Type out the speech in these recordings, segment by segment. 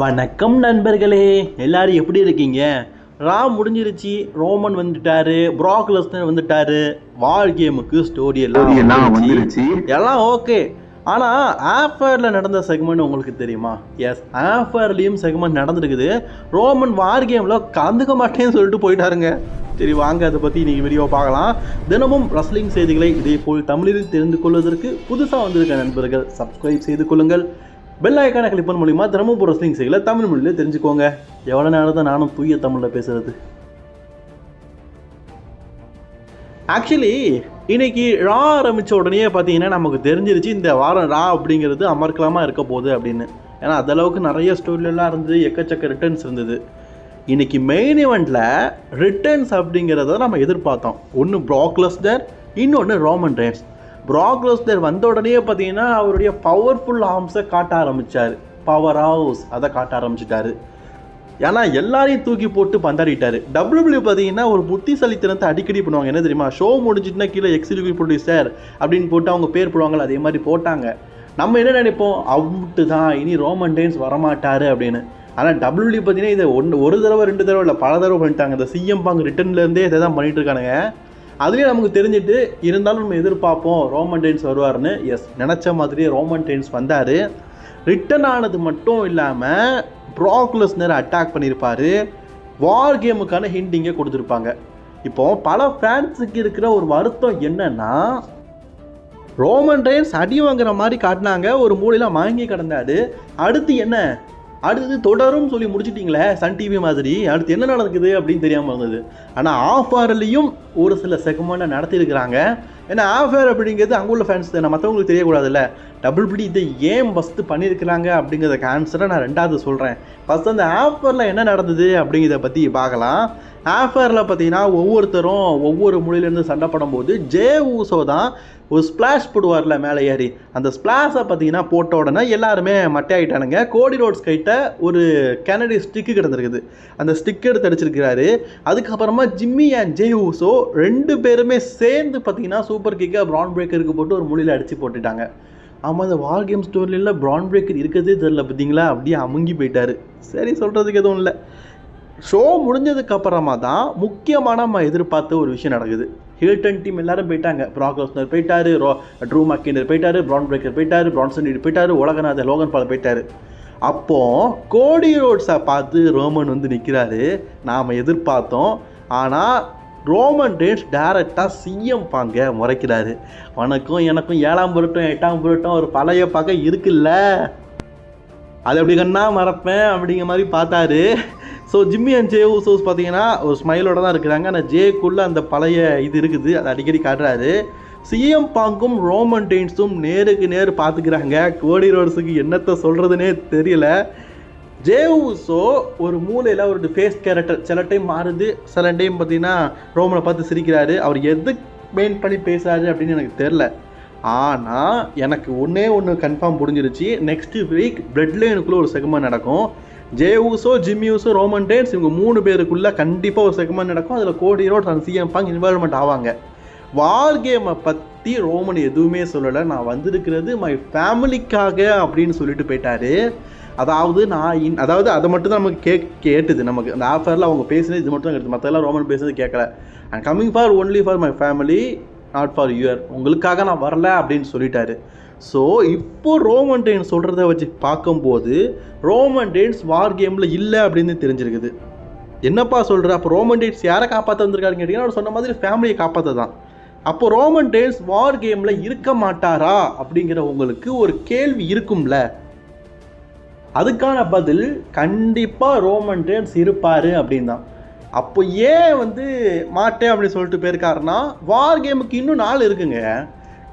வணக்கம் நண்பர்களே எல்லாரும் எப்படி இருக்கீங்க? ரா முடிஞ்சிருச்சு ரோமன் வந்துட்டாரு ப்ராக் லெஸ்னர் வந்துட்டாரு வார் கேமுக்கு ஸ்டோரி எல்லாம். வந்துருச்சு. எல்லாம் ஓகே ஆனால் ஆஃபரில் நடந்த செக்மெண்ட் உங்களுக்கு தெரியுமா? எஸ் ஆஃபர்லேயும் செக்மெண்ட் நடந்திருக்குது. ரோமன் வார் கேமில் கலந்துக்க மாட்டேன்னு சொல்லிட்டு போயிட்டாருங்க. சரி வாங்க அதை பற்றி இன்றைக்கி வீடியோ பார்க்கலாம். தினமும் ரஸ்லிங் செய்திகளை இதே போல் தமிழில் தெரிந்து கொள்வதற்கு புதுசாக வந்திருக்க நண்பர்கள் சப்ஸ்கிரைப் செய்து கொள்ளுங்கள். பெல் ஐக்கான கிளிக் பண்ண மூலிமா தினமும் ஒரு ரஸ்லிங் தமிழ் மொழியில் தெரிஞ்சுக்கோங்க. எவ்வளோ நேரம் தான் நானும் தூய தமிழில் பேசுகிறது ஆக்சுவலி இன்னைக்கு ரா ஆரம்பித்த உடனே பார்த்தீங்கன்னா நமக்கு தெரிஞ்சிருச்சு இந்த வாரம் ரா அப்படிங்கிறது அமர்க்கலமாக இருக்க போகுது அப்படின்னு. ஏன்னா அந்த அளவுக்கு நிறைய ஸ்டோரிலெலாம் இருந்தது எக்கச்சக்க ரிட்டர்ன்ஸ் இருந்தது. இன்றைக்கி மெயின் இவெண்ட்டில் ரிட்டர்ன்ஸ் அப்படிங்கிறத நம்ம எதிர்பார்த்தோம். ஒன்று ப்ராக்லஸ்டர் இன்னொன்று ரோமன் ரேன்ஸ் ப்ராக்லஸ்டர் வந்த உடனே பார்த்தீங்கன்னா அவருடைய பவர்ஃபுல் ஆர்ம்ஸை காட்ட ஆரம்பிச்சார். பவர் ஹவுஸ் அதை காட்ட ஆரம்பிச்சிட்டாரு. ஏன்னா எல்லாரையும் தூக்கி போட்டு பந்தாடிட்டாரு. டபிள்யூபிள்யூ பார்த்தீங்கன்னா ஒரு புத்திசாலித்தனத்தை அடிக்கடி பண்ணுவாங்க. என்ன தெரியுமா? ஷோ முடிஞ்சிட்டுனா கீழே எக்ஸிக்யூட்டிவ் ப்ரொடியூசர் அப்படின்னு போட்டு அவங்க பேர் போடுவாங்கல்ல அதே மாதிரி போட்டாங்க. நம்ம என்ன நினைப்போம்? அவுட்டு தான். இனி ரோமன் டேன்ஸ் வரமாட்டார் அப்படின்னு. ஆனால் டபிள்யூபிள்யூ பார்த்தீங்கன்னா இதை ஒன்று ஒரு தடவை ரெண்டு தடவை இல்லை பல தடவை பண்ணிட்டாங்க. இந்த சிஎம் பாங்க ரிட்டர்ன்லேருந்தே இதை தான் பண்ணிட்டு இருக்கானுங்க. அதுலேயே நமக்கு தெரிஞ்சுட்டு இருந்தாலும் நம்ம எதிர்பார்ப்போம் ரோமன் டெயின்ஸ் வருவார்னு எஸ் நினச்ச மாதிரியே ரோமன் டெயின்ஸ் வந்தார். ரிட்டன் ஆனது மட்டும் இல்லாமல் ப்ராக்லஸ்னர் அட்டாக் பண்ணியிருப்பார் வார் கேமுக்கான ஹிண்டிங்கை கொடுத்துருப்பாங்க. இப்போ பல ஃபேன்ஸுக்கு இருக்கிற ஒரு வருத்தம் என்னன்னா ரோமன் டைன்ஸ் அடி வாங்குற மாதிரி காட்டினாங்க ஒரு மூலையில் வாங்கி கிடந்தாரு. அடுத்து என்ன? அடுத்து தொடரும் சொல்லி முடிச்சிட்டிங்களே சன் டிவி மாதிரி. அடுத்து என்ன நடக்குது அப்படின்னு தெரியாமல் இருந்தது. ஆனால் ஆஃபர்லேயும் ஒரு சில செகமெண்ட்டை நடத்தியிருக்கிறாங்க. ஏன்னா ஆஃபேர் அப்படிங்கிறது அங்கே உள்ள ஃபேன்ஸ் தானே மற்றவங்களுக்கு தெரியக்கூடாதுல்ல. டபுள் பிடி இதை ஏன் ஃபஸ்ட்டு பண்ணியிருக்கிறாங்க அப்படிங்கிறத ஆன்சரை நான் ரெண்டாவது சொல்கிறேன் ஃபஸ்ட் அந்த ஆஃபரில் என்ன நடந்தது அப்படிங்கிறத பற்றி பார்க்கலாம். ஆஃபரில் பார்த்தீங்கன்னா ஒவ்வொருத்தரும் ஒவ்வொரு மொழியிலேருந்து சண்டை போடும்போது ஜே ஊசோ தான் ஒரு ஸ்ப்ளாஷ் போடுவார்ல மேலே ஏறி. அந்த ஸ்ப்ளாஷை பார்த்தீங்கன்னா போட்ட உடனே எல்லாருமே மட்டையாயிட்டானுங்க. கோடி ரோட்ஸ் கிட்ட ஒரு கெனடி ஸ்டிக்கு கிடந்திருக்குது. அந்த ஸ்டிக் எடுத்து அடிச்சிருக்கிறாரு. அதுக்கப்புறமா ஜிம்மி அண்ட் ஜே ஊசோ ரெண்டு பேருமே சேர்ந்து பார்த்தீங்கன்னா சூப்பர் கிக்கை ப்ரான் பிரேக்கருக்கு போட்டு ஒரு மொழியில் அடித்து போட்டுட்டாங்க. ஆமாம் அந்த வார் கேம் ஸ்டோரியில் ப்ரான் பிரேக்கர் இருக்கிறதே தெரில பார்த்தீங்களா அப்படியே அமுங்கி போயிட்டாரு. சரி சொல்கிறதுக்கு எதுவும் இல்லை. ஷோ முடிஞ்சதுக்கப்புறமா தான் முக்கியமான நம்ம எதிர்பார்த்த ஒரு விஷயம் நடக்குது. ஹில்டன் டீம் எல்லாரும் போயிட்டாங்க. ப்ராக்லோஸ்னர் போயிட்டாரு ரோ ட்ரூ மக்கினர் போயிட்டாரு ப்ரான் பிரேக்கர் போயிட்டாரு பிரான்சன் ரீட் போயிட்டாரு உலகநாத லோகன் பால் போயிட்டாரு. அப்போ கோடி ரோட்ஸை பார்த்து ரோமன் வந்து நிற்கிறாரு நாம் எதிர்பார்த்தோம். ஆனால் ரோமன் ரேன்ஸ் டேரெக்டாக சிஎம் பாங்க முறைக்கிறாரு. உனக்கும் எனக்கும் ஏழாம் புரட்டம் எட்டாம் புரட்டம் ஒரு பழைய பகை இருக்குல்ல? அது அப்படி கண்ணா மறப்பேன் அப்படிங்கிற மாதிரி பார்த்தாரு. So Jimmy and Jey Usos பார்த்தீங்கன்னா ஒரு ஸ்மைலோட தான் இருக்கிறாங்க. ஆனால் ஜேக்குள்ளே அந்த பழைய இது இருக்குது. அதை அடிக்கடி காட்டுறாரு. சிஎம் பாங்கும் ரோமன் டெயின்ஸும் நேருக்கு நேர் பார்த்துக்கிறாங்க. கோடி ரோட்ஸுக்கு என்னத்தை சொல்கிறதுனே தெரியல. ஜே ஒரு மூலையில் ஒரு ஃபேஸ் கேரக்டர் சில டைம் மாறுது சில டைம் பார்த்தீங்கன்னா ரோமனை பார்த்து சிரிக்கிறாரு. அவர் எது மெயின் பண்ணி பேசுகிறாரு அப்படின்னு எனக்கு தெரில ஆனால் எனக்கு ஒன்றே ஒன்று கன்ஃபார்ம் புரிஞ்சிருச்சு. நெக்ஸ்ட் வீக் பிளட் லைனுக்குள்ளே ஒரு செக்மெண்ட் நடக்கும். ஜேவுஸோ ஜிம்யூஸோ ரோமன் டேன்ஸ் இவங்க மூணு பேருக்குள்ளே கண்டிப்பாக ஒரு செக்மெண்ட் நடக்கும். அதில் கோடி ரோட் அந்த சிஎம் பாங் இன்வால்மெண்ட் ஆவாங்க. வார் கேமை பற்றி ரோமன் எதுவுமே சொல்லலை. நான் வந்திருக்கிறது மை ஃபேமிலிக்காக அப்படின்னு சொல்லிட்டு போயிட்டாரு. அதாவது நான் இன் அதாவது அதை மட்டும் தான் நமக்கு கே கேட்டுது. நமக்கு அந்த ஆஃபரில் அவங்க பேசினது இது மட்டும் தான் கேட்டுது. மற்றெல்லாம் ரோமன் பேசுனது கேட்கல and coming for only for my family not for your உங்களுக்காக நான் வரல அப்படின்னு சொல்லிட்டாரு. ஸோ இப்போ ரோமன் டெயின்ஸ் சொல்கிறத வச்சு பார்க்கும்போது ரோமன் டெயின்ஸ் வார் கேமில் இல்லை அப்படின்னு தெரிஞ்சிருக்குது. என்னப்பா சொல்கிற அப்போ ரோமன் டெயின்ஸ் யாரை காப்பாற்ற வந்திருக்காருன்னு கேட்டிங்கன்னா அவர் சொன்ன மாதிரி ஃபேமிலியை காப்பாற்ற தான் அப்போ ரோமன் டெயின்ஸ் வார் கேமில் இருக்க மாட்டாரா அப்படிங்கிற உங்களுக்கு ஒரு கேள்வி இருக்கும்ல. அதுக்கான பதில் கண்டிப்பாக ரோமன் ரேன்ஸ் இருப்பார் அப்படின்னு தான் அப்போ ஏன் வந்து மாட்டேன் அப்படின்னு சொல்லிட்டு போயிருக்காருன்னா வார் கேமுக்கு இன்னும் நாள் இருக்குங்க.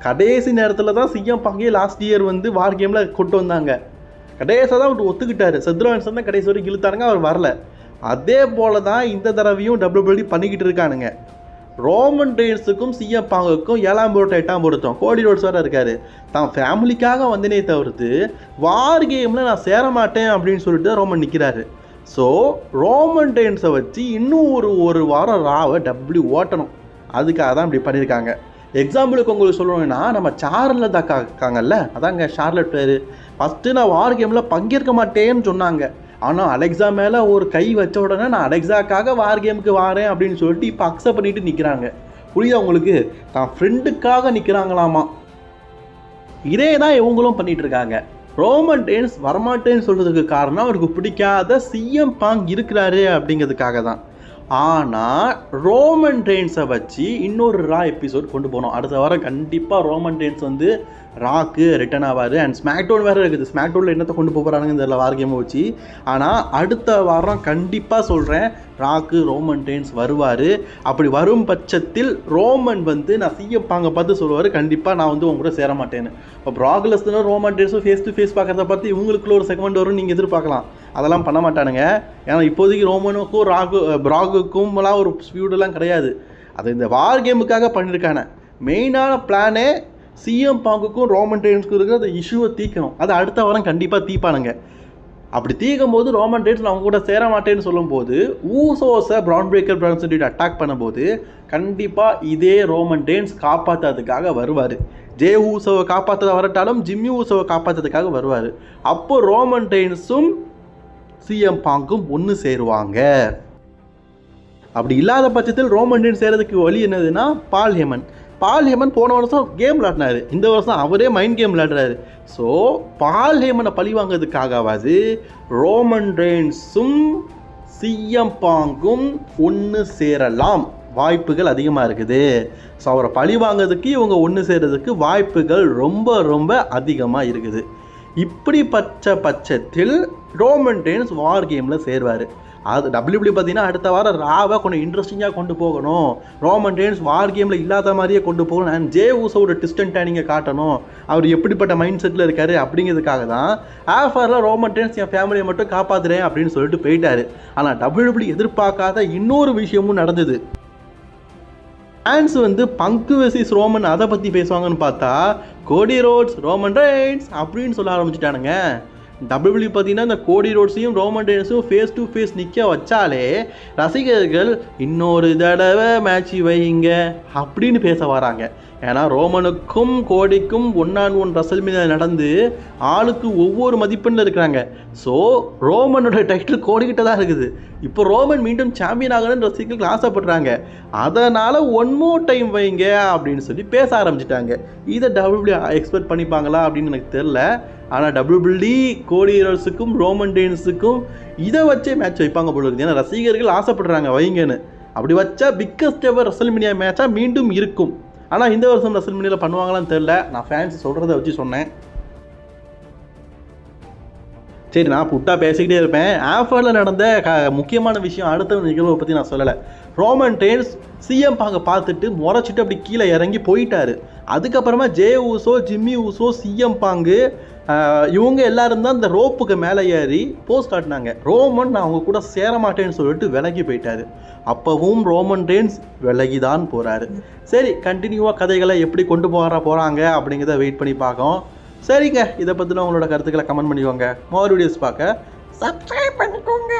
கடைசி நேரத்தில் தான் சிஎம் பங்கே லாஸ்ட் இயர் வந்து வார் கேமில் கொண்டு வந்தாங்க. கடைசியாக தான் அவர் ஒத்துக்கிட்டாரு. சத்ருவன்சன் தான் கடைசி வரைக்கும் இழுத்தாருங்க அவர் வரல. அதே போல தான் இந்த தடவையும் டபிள்யூபிள்யூ பண்ணிக்கிட்டு இருக்கானுங்க. ரோமன் ரெயின்ஸுக்கும் சிஎம் பாங்குக்கும் ஏழாம் பொருத்தம் எட்டாம் பொருத்தம். கோடி ரோட்ஸ் வேறு இருக்காரு. தான் ஃபேமிலிக்காக வந்தனே தவிர்த்து வார் கேமில் நான் சேர மாட்டேன் அப்படின்னு சொல்லிட்டு தான் ரோமன் நிற்கிறாரு ஸோ ரோமன் டெயின்ஸை வச்சு இன்னும் ஒரு ஒரு வாரம் ராவை டபிள்யூ ஓட்டணும். அதுக்காக தான் இப்படி பண்ணியிருக்காங்க. எக்ஸாம்பிளுக்கு உங்களுக்கு சொல்லணும்னா நம்ம சார்லட் அக்கா இருக்காங்கல்ல அதாங்க ஷார்லட் பேர். ஃபஸ்ட்டு நான் வார் கேமில் பங்கேற்க மாட்டேன்னு சொன்னாங்க. ஆனால் அலெக்ஸா மேலே ஒரு கை வச்ச உடனே நான் அலெக்ஸாக்காக வார் கேமுக்கு வாரேன் அப்படின்னு சொல்லிட்டு இப்போ அக்செப்ட் பண்ணிட்டு நிற்கிறாங்க புரியுதா உங்களுக்கு? தான் ஃப்ரெண்டுக்காக நிற்கிறாங்களாமா இதே தான் இவங்களும் பண்ணிகிட்டு இருக்காங்க. ரோமன் டேன்ஸ் வரமாட்டேன்னு சொல்கிறதுக்கு காரணம் அவருக்கு பிடிக்காத சிஎம் பாங் இருக்கிறாரு அப்படிங்கிறதுக்காக தான். ஆனால் ரோமன் டேன்ஸை வச்சு இன்னொரு ரா எபிசோட் கொண்டு போனோம். அடுத்த வாரம் கண்டிப்பாக ரோமன் டேன்ஸ் வந்து ராக்கு ரிட்டர்ன் ஆவார். அண்ட் ஸ்மாக்டோன் வேறு இருக்குது. ஸ்மாக்டோனில் என்னத்தை கொண்டு போகிறானுங்க இந்த வார் கேமை வச்சு. ஆனால் அடுத்த வாரம் கண்டிப்பாக சொல்கிறேன் ராக்கு ரோமன் ரெயின்ஸ் வருவார். அப்படி வரும் பட்சத்தில் ரோமன் வந்து நான் சிஎம் பாங்க பார்த்து சொல்லுவார் கண்டிப்பாக நான் வந்து உங்க கூட சேர மாட்டேன்னு இப்போ ப்ராக்லஸ்னும் ரோமன் ரெயின்ஸும் ஃபேஸ் டு ஃபேஸ் பார்க்குறத பார்த்து இவங்களுக்குள்ள ஒரு செகமெண்ட் வரும் நீங்கள் எதிர்பார்க்கலாம். அதெல்லாம் பண்ண மாட்டானுங்க. ஏன்னா இப்போதைக்கு ரோமனுக்கும் ராகு ப்ராகுக்கும்லாம் ஒரு ஸ்பீடெல்லாம் கிடையாது. அது இந்த வார் கேமுக்காக பண்ணியிருக்கானே மெயினான பிளானே சிஎம் பாங்குக்கும் ரோமன் ரெயின்ஸ்க்கும் இருக்கிற அந்த இஷ்யூவை தீக்கணும். அது அடுத்த வாரம் கண்டிப்பாக தீப்பானுங்க. அப்படி தீக்கும் போது ரோமன் ரெயின்ஸ் அவங்க கூட சேர மாட்டேன்னு சொல்லும்போது ஊசோஸை ப்ரௌன் பிரேக்கர் பிரான் சொல்லிட்டு அட்டாக் பண்ணும்போது கண்டிப்பாக இதே ரோமன் ரெயின்ஸ் காப்பாற்றுறதுக்காக வருவார். ஜே ஊசோவை காப்பாற்ற வரட்டாலும் ஜிம்மி ஊசோவை காப்பாற்றுறதுக்காக வருவார். அப்போ ரோமன் ரெயின்ஸும் சிஎம் பாங்கும் ஒன்று சேருவாங்க. அப்படி இல்லாத பட்சத்தில் ரோமன் ரெயின்ஸ் சேரதுக்கு வழி என்னதுன்னா பால் ஹெமன் பால் ஹேமன் போன வருஷம் கேம் விளாடினாரு. இந்த வருஷம் அவரே மைண்ட் கேம் விளாடுறாரு ஸோ பால் ஹேமனை பழி வாங்கிறதுக்காகவாது ரோமன் ரெயின்ஸும் சிஎம் பாங்கும் ஒன்று சேரலாம். வாய்ப்புகள் அதிகமாக இருக்குது. ஸோ அவரை பழி வாங்கிறதுக்கு இவங்க ஒன்று சேர்றதுக்கு வாய்ப்புகள் ரொம்ப ரொம்ப அதிகமாக இருக்குது. இப்படி பச்ச பட்சத்தில் ரோமன் ரெயின்ஸ் வார் கேமில் சேருவார். அது டபிள்யூபிள்யூ பார்த்தீங்கன்னா அடுத்த வாரம் ராவை கொஞ்சம் இன்ட்ரெஸ்டிங்காக கொண்டு போகணும். ரோமன் ரேன்ஸ் வார் கேமில் இல்லாத மாதிரியே கொண்டு போகணும். அண்ட் ஜே ஊசோட டிஸ்டன் நீங்கள் காட்டணும். அவர் எப்படிப்பட்ட மைண்ட் செட்டில் இருக்கார் அப்படிங்கிறதுக்காக தான். ஆஃபரில் ரோமன் ரேன்ஸ் என் ஃபேமிலியை மட்டும் காப்பாற்றுறேன் அப்படின்னு சொல்லிட்டு போயிட்டார். ஆனால் டபிள்யூபிள்யூ எதிர்பார்க்காத இன்னொரு விஷயமும் நடந்தது. ஃபேன்ஸ் வந்து பங்கு வெசிஸ் ரோமன் அதை பற்றி பேசுவாங்கன்னு பார்த்தா கோடி ரோட்ஸ் ரோமன் ரைன்ஸ் அப்படின்னு சொல்ல ஆரம்பிச்சிட்டானுங்க. டபிள்யூ பார்த்தீங்கன்னா இந்த கோடி ரோட்ஸையும் ரோமன் ரெயின்ஸும் ஃபேஸ் டு ஃபேஸ் நிற்க வச்சாலே ரசிகர்கள் இன்னொரு தடவை மேட்ச் வைங்க அப்படின்னு பேச வராங்க. ஏன்னா ரோமனுக்கும் கோடிக்கும் ஒன்னான் ஒன் ரசல் நடந்து ஆளுக்கு ஒவ்வொரு மதிப்பெண்ணில் இருக்கிறாங்க. ஸோ ரோமனோட டைட்டில் கோடிக்கிட்ட தான் இருக்குது. இப்போ ரோமன் மீண்டும் சாம்பியன் ஆகணும்னு ரசிகர்கள் ஆசைப்படுறாங்க. அதனால் ஒன் மோர் டைம் வைங்க அப்படின்னு சொல்லி பேச ஆரம்பிச்சிட்டாங்க. இதை டபிள்யூபிள்யூ எக்ஸ்பெக்ட் பண்ணிப்பாங்களா அப்படின்னு எனக்கு தெரில ஆனால் டபிள்யூபிள்யூ கோடி ஹீரோஸுக்கும் ரோமன் டெயின்ஸுக்கும் இதை வச்சே மேட்ச் வைப்பாங்க போல இருக்குது. ஏன்னா ரசிகர்கள் ஆசைப்படுறாங்க வைங்கன்னு. அப்படி வச்சா பிக்கஸ்ட் எவர் ரசல்மினியா மேட்சாக மீண்டும் இருக்கும். ஆனால் இந்த வருஷம் ரசல்மினியில் பண்ணுவாங்களான்னு தெரில நான் ஃபேன்ஸ் சொல்கிறத வச்சு சொன்னேன். சரி நான் புட்டாக பேசிக்கிட்டே இருப்பேன். ஆஃபரில் நடந்த க முக்கியமான விஷயம் அடுத்த நிகழ்வை பற்றி நான் சொல்லலை. ரோமன் டெயின்ஸ் சிஎம் பாங்க பார்த்துட்டு முறைச்சிட்டு அப்படி கீழே இறங்கி போயிட்டாரு. அதுக்கப்புறமா Jey Uso Jimmy Uso CM Punk இவங்க எல்லாரும் தான் இந்த ரோப்புக்கு மேலே ஏறி போஸ்ட் காட்டினாங்க. ரோமன் நான் அவங்க கூட சேர மாட்டேன்னு சொல்லிட்டு விலகி போயிட்டாரு. அப்போவும் ரோமன் டெயின்ஸ் விலகி தான் போகிறாரு சரி கண்டினியூவாக கதைகளை எப்படி கொண்டு போகிற போகிறாங்க அப்படிங்கிறத வெயிட் பண்ணி பார்க்கோம் சரிங்க இதை பற்றின உங்களோட கருத்துக்களை கமெண்ட் பண்ணிக்கோங்க. மோர் வீடியோஸ் பார்க்க. சப்ஸ்கிரைப் பண்ணிக்கோங்க.